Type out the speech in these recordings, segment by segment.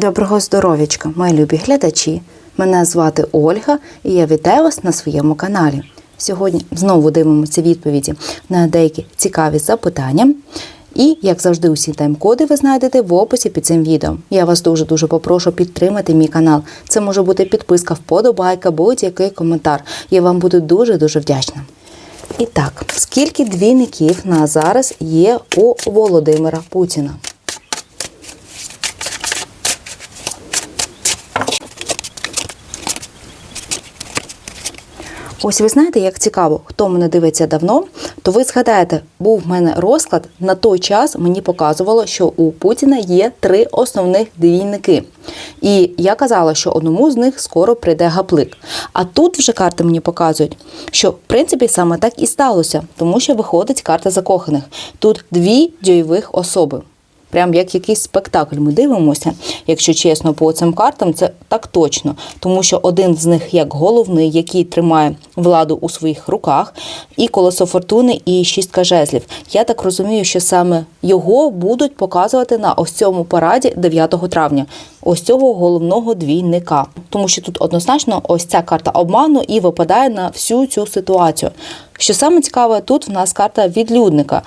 Доброго здоров'ячка, мої любі глядачі. Мене звати Ольга і я вітаю вас на своєму каналі. Сьогодні знову дивимося відповіді на деякі цікаві запитання. І, як завжди, усі тайм-коди ви знайдете в описі під цим відео. Я вас дуже-дуже попрошу підтримати мій канал. Це може бути підписка, вподобайка, будь-який коментар. Я вам буду дуже-дуже вдячна. І так, скільки двійників на зараз є у Володимира Путіна? Ось ви знаєте, як цікаво, хто мене дивиться давно, то ви згадаєте, був в мене розклад. На той час мені показувало, що у Путіна є три основних двійники. І я казала, що одному з них скоро прийде гаплик. А тут вже карти мені показують, що в принципі саме так і сталося, тому що виходить карта закоханих. Тут дві дійових особи. Прям як якийсь спектакль ми дивимося, якщо чесно, по цим картам, це так точно, тому що один з них як головний, який тримає владу у своїх руках, і колесо фортуни, і шістка жезлів. Я так розумію, що саме його будуть показувати на ось цьому параді 9 травня, ось цього головного двійника. Тому що тут однозначно ось ця карта обману і випадає на всю цю ситуацію. Що саме цікаве, тут в нас карта відлюдника.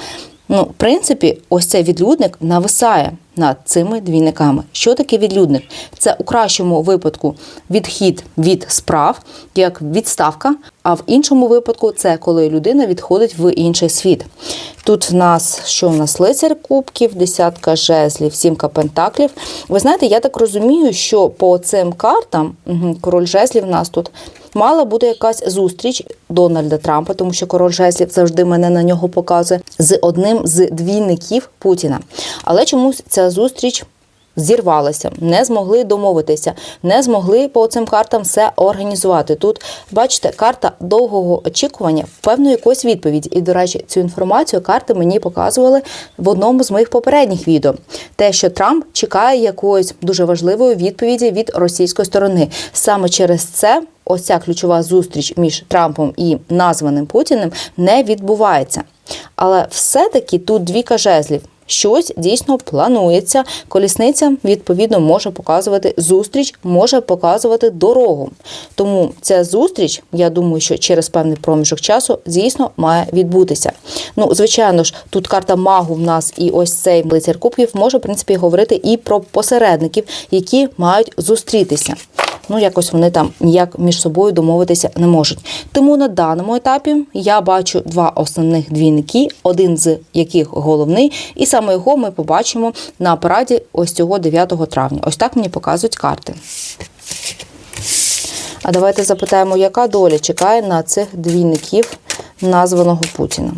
Ну, в принципі, ось цей відлюдник нависає над цими двійниками. Що таке відлюдник? Це у кращому випадку відхід від справ, як відставка, а в іншому випадку це коли людина відходить в інший світ. Тут в нас що в нас лицар кубків, десятка жезлів, сімка пентаклів. Ви знаєте, я так розумію, що по цим картам король жезлів в нас тут. Мала буде якась зустріч Дональда Трампа, тому що король жезлів завжди мене на нього показує з одним з двійників Путіна. Але чомусь ця зустріч зірвалася, не змогли домовитися, не змогли по цим картам все організувати. Тут бачите, карта довгого очікування певної якоїсь відповіді. І, до речі, цю інформацію карти мені показували в одному з моїх попередніх відео. Те, що Трамп чекає якоїсь дуже важливої відповіді від російської сторони. Саме через це. Ось ця ключова зустріч між Трампом і названим Путіним не відбувається. Але все-таки тут двіка жезлів. Щось дійсно планується. Колісниця відповідно може показувати зустріч, може показувати дорогу. Тому ця зустріч, я думаю, що через певний проміжок часу дійсно має відбутися. Ну, звичайно ж, тут карта магу в нас і ось цей лицар кубків може в принципі говорити і про посередників, які мають зустрітися. Ну, якось вони там ніяк між собою домовитися не можуть. Тому на даному етапі я бачу два основних двійники, один з яких головний, і саме його ми побачимо на параді ось цього 9 травня. Ось так мені показують карти. А давайте запитаємо, яка доля чекає на цих двійників названого Путіна.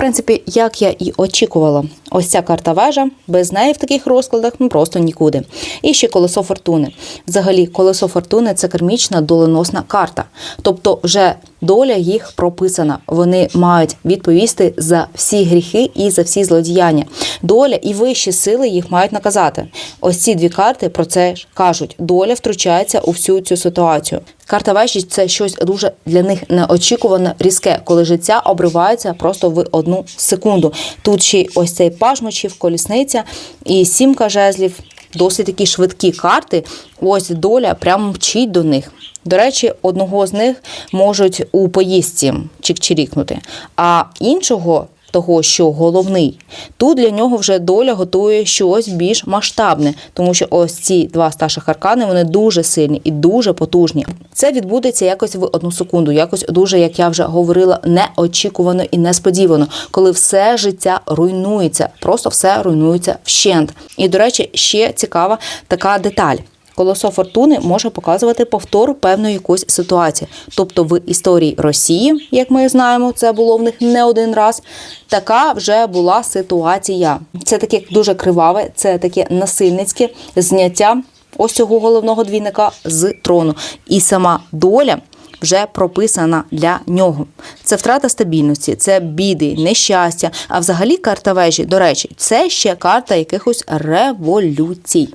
Принципі, як я і очікувала, ось ця карта вежа, без неї в таких розкладах ну просто нікуди. І ще колесо фортуни. Взагалі, колесо фортуни це кармічна доленосна карта. Тобто, вже доля їх прописана. Вони мають відповісти за всі гріхи і за всі злодіяння. Доля і вищі сили їх мають наказати. Ось ці дві карти про це ж кажуть. Доля втручається у всю цю ситуацію. Карта вежі це щось дуже для них неочікувано різке, коли життя обривається просто в одну секунду. Тут ще ось цей паж мечів, колісниця і сімка жезлів. Досить такі швидкі карти. Ось доля прямо мчить до них. До речі, одного з них можуть у поїздці чик-чирікнути, а іншого. Того, що головний, тут для нього вже доля готує щось більш масштабне, тому що ось ці два старших аркани вони дуже сильні і дуже потужні. Це відбудеться якось в одну секунду, якось дуже, як я вже говорила, неочікувано і несподівано, коли все життя руйнується, просто все руйнується вщент. І до речі, ще цікава така деталь. Колесо фортуни може показувати повтор певної якоїсь ситуації. Тобто в історії Росії, як ми знаємо, це було в них не один раз. Така вже була ситуація. Це таке дуже криваве, це таке насильницьке зняття ось цього головного двійника з трону. І сама доля вже прописана для нього. Це втрата стабільності, це біди, нещастя. А взагалі карта вежі, до речі, це ще карта якихось революцій.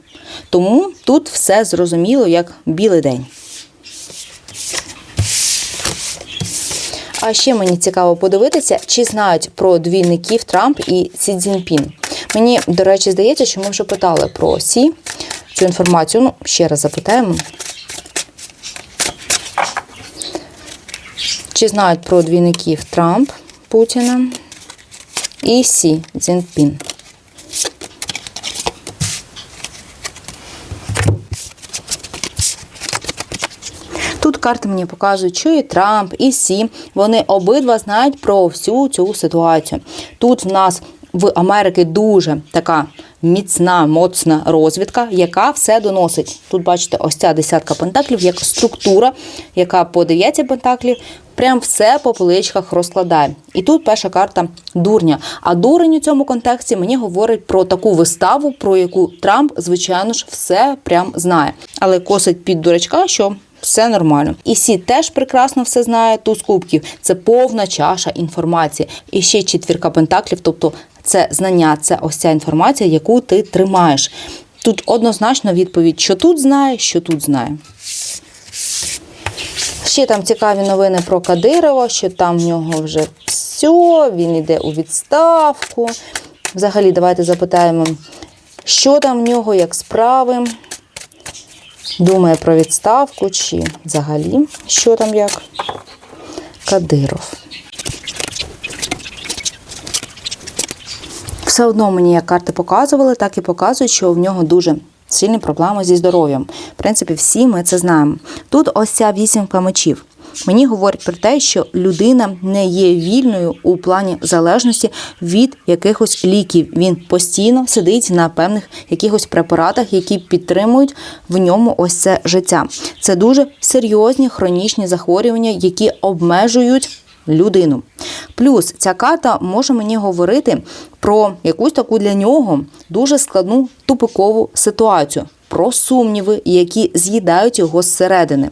Тому тут все зрозуміло як білий день. А ще мені цікаво подивитися, чи знають про двійників Трамп і Сі Цзіньпін. Мені, до речі, здається, що ми вже питали про Сі цю інформацію. Ну, ще раз запитаємо. Чи знають про двійників Трамп Путіна і Сі Цзіньпін? Тут карти мені показують, що і Трамп, і Сі, вони обидва знають про всю цю ситуацію. Тут в нас в Америки дуже така міцна, моцна розвідка, яка все доносить. Тут бачите, ось ця десятка пентаклів, як структура, яка по дев'ятці пентаклів прям все по поличках розкладає. І тут перша карта дурня. А дурень у цьому контексті мені говорить про таку виставу, про яку Трамп, звичайно ж, все прям знає. Але косить під дурачка, що все нормально. І Сі теж прекрасно все знає. Туз кубків це повна чаша інформації. І ще четвірка пентаклів, тобто це знання, це ось ця інформація, яку ти тримаєш. Тут однозначно відповідь, що тут знає, що тут знає. Ще там цікаві новини про Кадирова, що там в нього вже все, він йде у відставку. Взагалі, давайте запитаємо, що там в нього, як справи. Думає про відставку чи взагалі, що там як Кадиров. Все одно мені як карти показували, так і показують, що в нього дуже сильні проблеми зі здоров'ям. В принципі, всі ми це знаємо. Тут ось ця вісімка мечів. Мені говорять про те, що людина не є вільною у плані залежності від якихось ліків. Він постійно сидить на певних якихось препаратах, які підтримують в ньому ось це життя. Це дуже серйозні хронічні захворювання, які обмежують людину. Плюс ця карта може мені говорити про якусь таку для нього дуже складну тупикову ситуацію, про сумніви, які з'їдають його зсередини.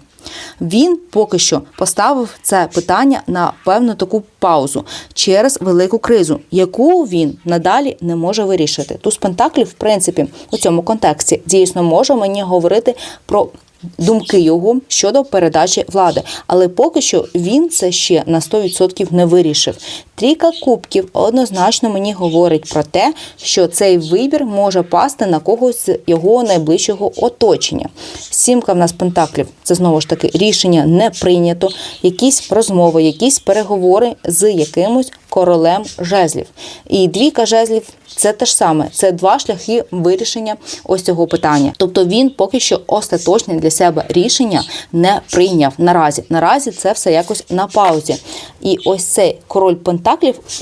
Він поки що поставив це питання на певну таку паузу через велику кризу, яку він надалі не може вирішити. Туз Пентаклів, в принципі, у цьому контексті дійсно може мені говорити про. Думки його щодо передачі влади, але поки що він це ще на 100% не вирішив. Трійка кубків однозначно мені говорить про те, що цей вибір може пасти на когось з його найближчого оточення. Сімка в нас пентаклів це знову ж таки рішення не прийнято, якісь розмови, якісь переговори з якимось королем жезлів. І двійка жезлів це те ж саме. Це два шляхи вирішення ось цього питання. Тобто він поки що остаточне для себе рішення не прийняв наразі. Наразі це все якось на паузі. І ось цей король пентаклів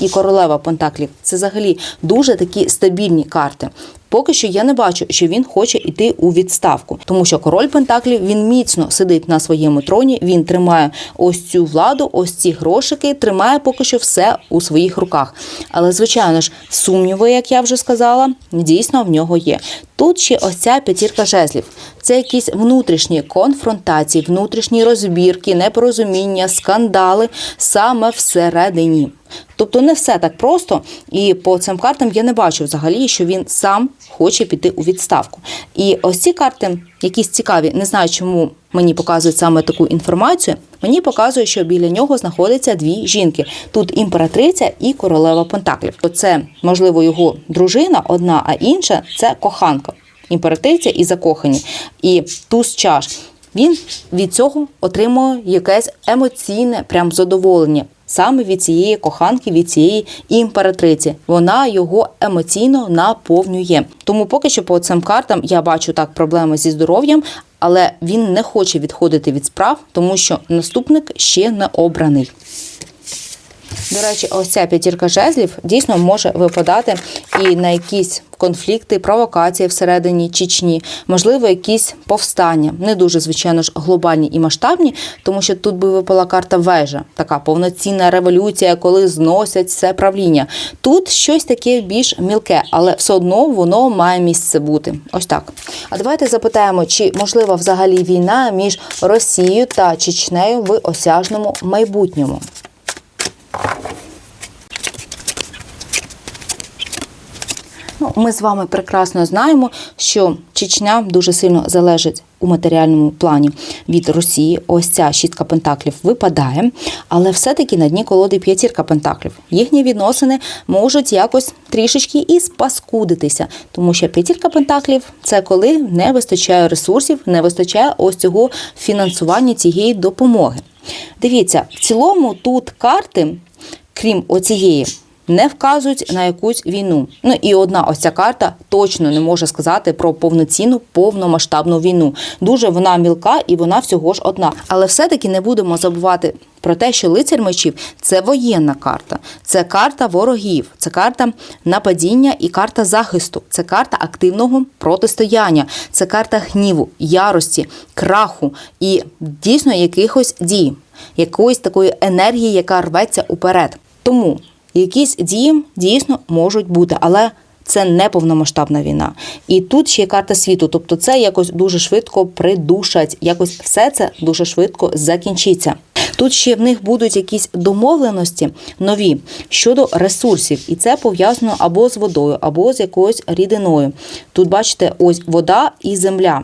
і королева пентаклів це взагалі дуже такі стабільні карти. Поки що я не бачу, що він хоче йти у відставку, тому що король Пентаклів він міцно сидить на своєму троні. Він тримає ось цю владу, ось ці грошики, тримає поки що все у своїх руках. Але звичайно ж, сумніви, як я вже сказала, дійсно в нього є. Тут ще ось ця п'ятірка жезлів. Це якісь внутрішні конфронтації, внутрішні розбірки, непорозуміння, скандали саме всередині. Тобто не все так просто, і по цим картам я не бачу взагалі, що він сам хоче піти у відставку. І ось ці карти, якісь цікаві, не знаю, чому мені показують саме таку інформацію. Мені показує, що біля нього знаходяться дві жінки. Тут імператриця і королева Пентаклів. Це можливо його дружина, одна, а інша це коханка. Імператриця і закохані. І туз чаш. Він від цього отримує якесь емоційне прям задоволення. Саме від цієї коханки, від цієї імператриці. Вона його емоційно наповнює. Тому поки що по цим картам я бачу так проблеми зі здоров'ям, але він не хоче відходити від справ, тому що наступник ще не обраний. До речі, ось ця п'ятірка жезлів дійсно може випадати і на якісь конфлікти, провокації всередині Чечні, можливо, якісь повстання, не дуже, звичайно ж, глобальні і масштабні, тому що тут би випала карта вежа, така повноцінна революція, коли зносять все правління. Тут щось таке більш мілке, але все одно воно має місце бути. Ось так. А давайте запитаємо, чи можлива взагалі війна між Росією та Чечнею в осяжному майбутньому. Ну, ми з вами прекрасно знаємо, що Чечня дуже сильно залежить у матеріальному плані від Росії. Ось ця шістка пентаклів випадає, але все-таки на дні колоди п'ятірка пентаклів. Їхні відносини можуть якось трішечки і спаскудитися, тому що п'ятірка пентаклів це коли не вистачає ресурсів, не вистачає ось цього фінансування цієї допомоги. Дивіться, в цілому тут карти, крім оцієї, не вказують на якусь війну. Ну і одна ось ця карта точно не може сказати про повноцінну повномасштабну війну. Дуже вона мілка і вона всього ж одна. Але все-таки не будемо забувати про те, що лицар мечів це воєнна карта, це карта ворогів, це карта нападіння і карта захисту, це карта активного протистояння, це карта гніву, ярості, краху і дійсно якихось дій, якоїсь такої енергії, яка рветься уперед. Тому якісь дії дійсно можуть бути, але це не повномасштабна війна. І тут ще є карта світу, тобто це якось дуже швидко придушать, якось все це дуже швидко закінчиться. Тут ще в них будуть якісь домовленості нові щодо ресурсів, і це пов'язано або з водою, або з якоюсь рідиною. Тут бачите, ось вода і земля.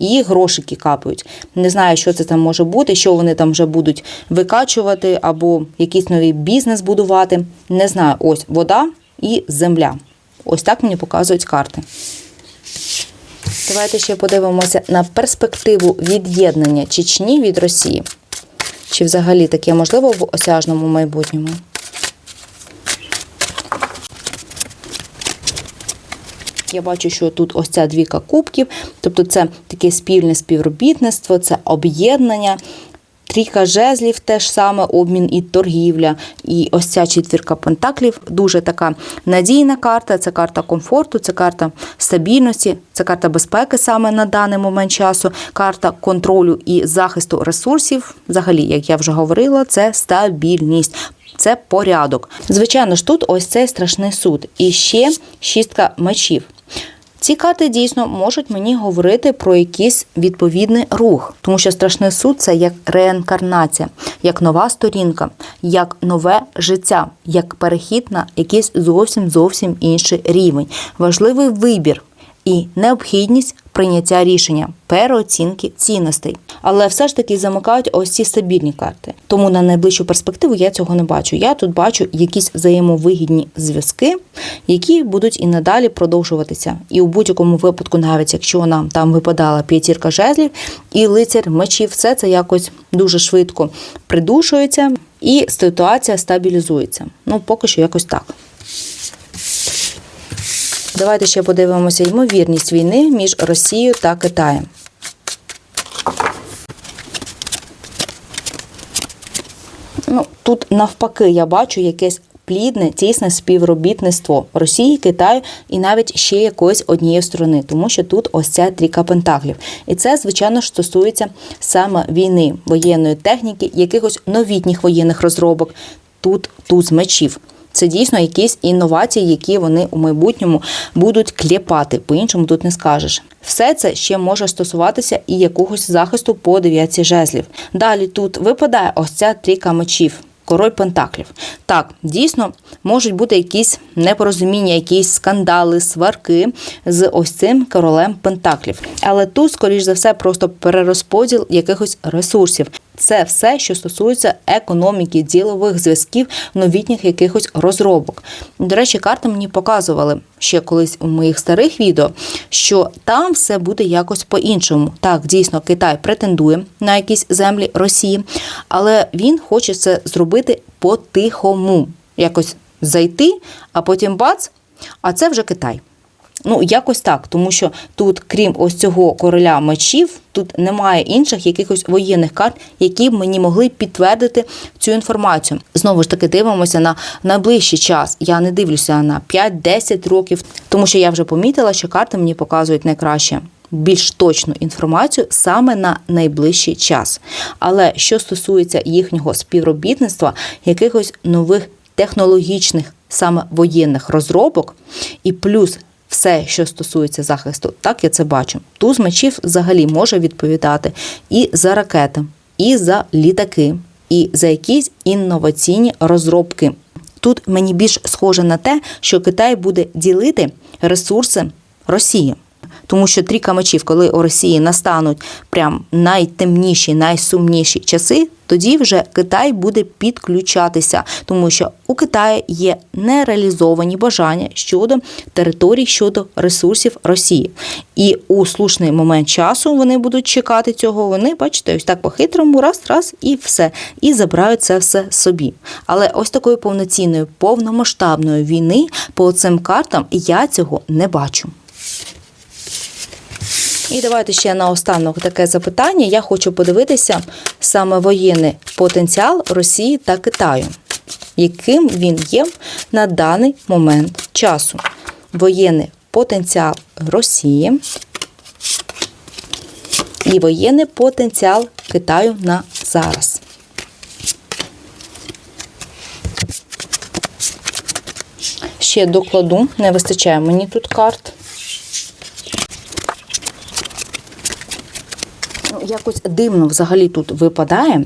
І грошики капають. Не знаю, що це там може бути, що вони там вже будуть викачувати, або якийсь новий бізнес будувати. Не знаю, ось вода і земля. Ось так мені показують карти. Давайте ще подивимося на перспективу від'єднання Чечні від Росії. Чи взагалі таке можливо в осяжному майбутньому? Я бачу, що тут ось ця двіка кубків, тобто це таке спільне співробітництво, це об'єднання. Трійка жезлів теж саме обмін і торгівля. І ось ця четвірка пентаклів дуже така надійна карта. Це карта комфорту, це карта стабільності, це карта безпеки саме на даний момент часу, карта контролю і захисту ресурсів. Взагалі, як я вже говорила, це стабільність. Це порядок. Звичайно ж, тут ось цей страшний суд. І ще шістка мечів. Ці карти дійсно можуть мені говорити про якийсь відповідний рух, тому що страшний суд це як реінкарнація, як нова сторінка, як нове життя, як перехід на якийсь зовсім зовсім інший рівень. Важливий вибір і необхідність прийняття рішення, переоцінки цінностей. Але все ж таки замикають ось ці стабільні карти. Тому на найближчу перспективу я цього не бачу. Я тут бачу якісь взаємовигідні зв'язки, які будуть і надалі продовжуватися. І у будь-якому випадку, навіть якщо нам там випадала п'ятірка жезлів і лицар мечів, все це якось дуже швидко придушується і ситуація стабілізується. Ну, поки що якось так. Давайте ще подивимося ймовірність війни між Росією та Китаєм. Ну, тут навпаки я бачу якесь плідне, тісне співробітництво Росії, Китаю і навіть ще якоїсь однієї сторони, тому що тут ось ця трійка пентаклів. І це, звичайно ж, стосується саме війни, воєнної техніки, якихось новітніх воєнних розробок. Тут туз мечів. Це дійсно якісь інновації, які вони у майбутньому будуть кліпати. По-іншому тут не скажеш. Все це ще може стосуватися і якогось захисту по дев'ятці жезлів. Далі тут випадає ось ця трійка мечів. Король Пентаклів. Так, дійсно можуть бути якісь непорозуміння, якісь скандали, сварки з ось цим королем Пентаклів. Але тут, скоріш за все, просто перерозподіл якихось ресурсів. Це все, що стосується економіки, ділових зв'язків, новітніх якихось розробок. До речі, карти мені показували ще колись у моїх старих відео, що там все буде якось по-іншому. Так, дійсно, Китай претендує на якісь землі Росії, але він хоче це зробити по-тихому, якось зайти, а потім бац, а це вже Китай. Ну, якось так, тому що тут, крім ось цього короля мечів, тут немає інших якихось воєнних карт, які б мені могли підтвердити цю інформацію. Знову ж таки, дивимося на найближчий час. Я не дивлюся на 5-10 років, тому що я вже помітила, що карти мені показують найкраще. Більш точну інформацію саме на найближчий час. Але що стосується їхнього співробітництва, якихось нових технологічних саме воєнних розробок, і плюс все, що стосується захисту, так я це бачу. Туз мечів взагалі може відповідати і за ракети, і за літаки, і за якісь інноваційні розробки. Тут мені більш схоже на те, що Китай буде ділити ресурси Росії. Тому що трійка мечів, коли у Росії настануть прям найтемніші, найсумніші часи, тоді вже Китай буде підключатися, тому що у Китаї є нереалізовані бажання щодо територій, щодо ресурсів Росії. І у слушний момент часу вони будуть чекати цього. Вони, бачите, ось так по-хитрому, раз, раз і все. І забирають це все собі. Але ось такої повноцінної, повномасштабної війни по цим картам я цього не бачу. І давайте ще наостанок таке запитання. Я хочу подивитися саме воєнний потенціал Росії та Китаю, яким він є на даний момент часу. Воєнний потенціал Росії і воєнний потенціал Китаю на зараз. Ще докладу, не вистачає мені тут карт. Ну, якось дивно взагалі тут випадає.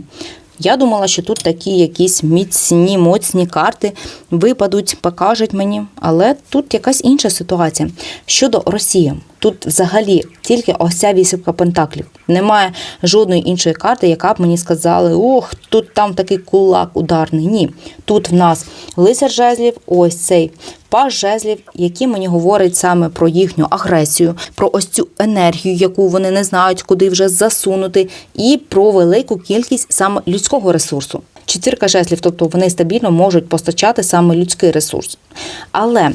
Я думала, що тут такі якісь міцні, моцні карти випадуть, покажуть мені, але тут якась інша ситуація. Щодо Росії, тут взагалі тільки ось ця вісімка пентаклів. Немає жодної іншої карти, яка б мені сказали, ох, тут там такий кулак ударний. Ні. Тут в нас лицар жезлів, ось цей паж жезлів, який мені говорить саме про їхню агресію, про ось цю енергію, яку вони не знають, куди вже засунути, і про велику кількість саме людського ресурсу. Четвірка жезлів, тобто вони стабільно можуть постачати саме людський ресурс. Але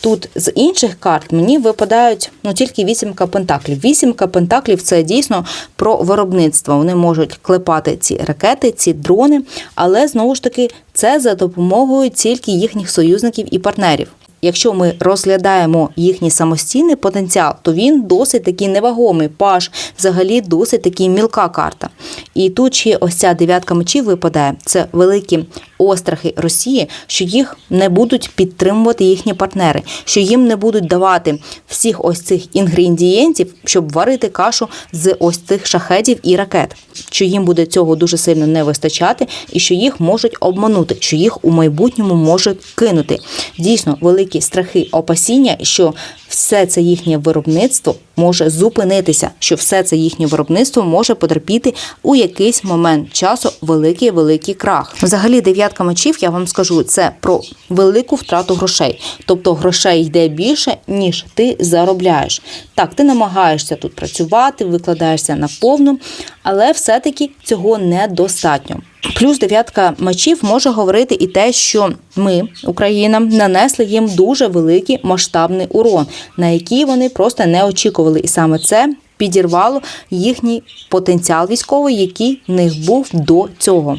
Тут з інших карт мені випадають ну тільки вісімка пентаклів. Вісімка пентаклів це дійсно про виробництво. Вони можуть клепати ці ракети, ці дрони, але знову ж таки це за допомогою тільки їхніх союзників і партнерів. Якщо ми розглядаємо їхній самостійний потенціал, то він досить такий невагомий. Паш взагалі досить такий мілка карта. І тут ще ось ця дев'ятка мечів випадає. Це великі острахи Росії, що їх не будуть підтримувати їхні партнери, що їм не будуть давати всіх ось цих інгредієнтів, щоб варити кашу з ось цих шахетів і ракет. Що їм буде цього дуже сильно не вистачати, і що їх можуть обманути, що їх у майбутньому можуть кинути. Дійсно, великі страхи, опасіння, що все це їхнє виробництво може зупинитися, що все це їхнє виробництво може потерпіти у якийсь момент часу великий великий крах. Взагалі, дев'ятка мечів, я вам скажу, це про велику втрату грошей. Тобто грошей йде більше, ніж ти заробляєш. Так, ти намагаєшся тут працювати, викладаєшся на повну, але все-таки цього недостатньо. Плюс дев'ятка мечів може говорити і те, що ми, Україна, нанесли їм дуже великий масштабний урон, на який вони просто не очікували. І саме це підірвало їхній потенціал військовий, який в них був до цього.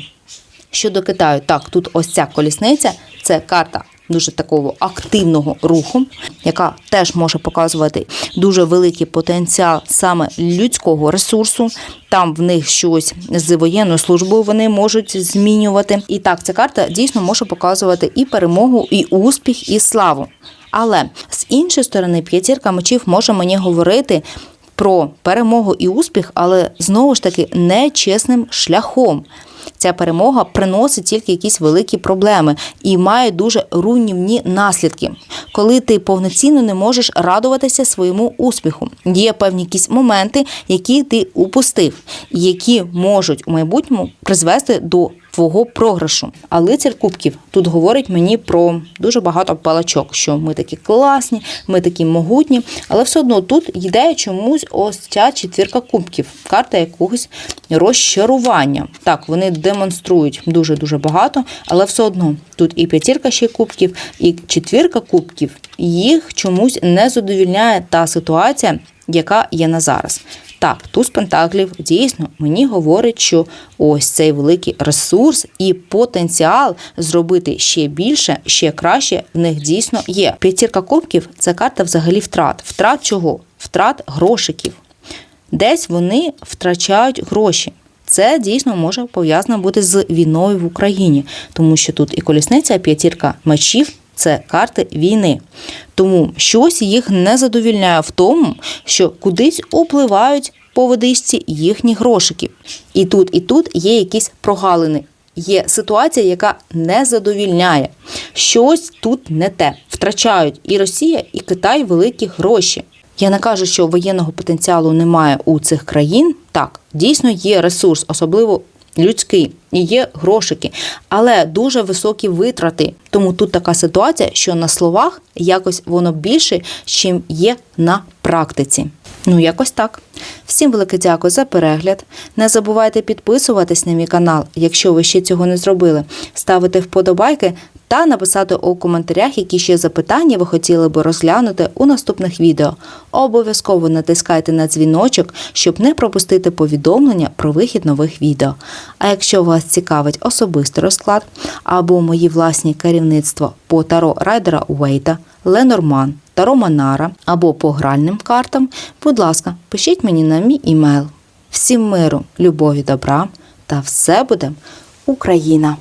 Щодо Китаю, так, тут ось ця колісниця це карта дуже такого активного руху, яка теж може показувати дуже великий потенціал саме людського ресурсу. Там в них щось з воєнною службою вони можуть змінювати. І так, ця карта дійсно може показувати і перемогу, і успіх, і славу. Але з іншої сторони, п'ятірка мечів може мені говорити. Про перемогу і успіх, але знову ж таки нечесним шляхом ця перемога приносить тільки якісь великі проблеми і має дуже руйнівні наслідки, коли ти повноцінно не можеш радуватися своєму успіху. Є певні якісь моменти, які ти упустив, які можуть у майбутньому призвести до твого програшу. А лицар кубків тут говорить мені про дуже багато палачок, що ми такі класні, ми такі могутні, але все одно тут йде чомусь ось ця четвірка кубків, карта якогось розчарування. Так, вони демонструють дуже дуже багато, але все одно тут і п'ятірка ще кубків, і четвірка кубків їх чомусь не задовільняє та ситуація, яка є на зараз. Так, туз пентаклів дійсно мені говорить, що ось цей великий ресурс і потенціал зробити ще більше, ще краще в них дійсно є. П'ятірка кубків це карта взагалі втрат. Втрат чого? Втрат грошиків. Десь вони втрачають гроші. Це дійсно може пов'язано бути з війною в Україні, тому що тут і колісниця, і п'ятірка мечів це карти війни. Тому щось їх не задовільняє в тому, що кудись upливають по водичці їхні грошики. І тут, і тут є якісь прогалини. є ситуація, яка не задовільняє. Щось тут не те. Втрачають і Росія, і Китай великі гроші. Я не кажу, що воєнного потенціалу немає у цих країн. Так, дійсно є ресурс, особливо людський, і є грошики, але дуже високі витрати. Тому тут така ситуація, що на словах якось воно більше, чим є на практиці. Ну, якось так. Всім велике дякую за перегляд. Не забувайте підписуватись на мій канал, якщо ви ще цього не зробили, ставити вподобайки та написати у коментарях, які ще запитання ви хотіли би розглянути у наступних відео. Обов'язково натискайте на дзвіночок, щоб не пропустити повідомлення про вихід нових відео. А якщо вас цікавить особистий розклад або мої власні керівництва по таро райдера Уейта, Ленорман та Романара або по гральним картам, будь ласка, пишіть мені на мій імейл. Всім миру, любові, добра та все буде Україна!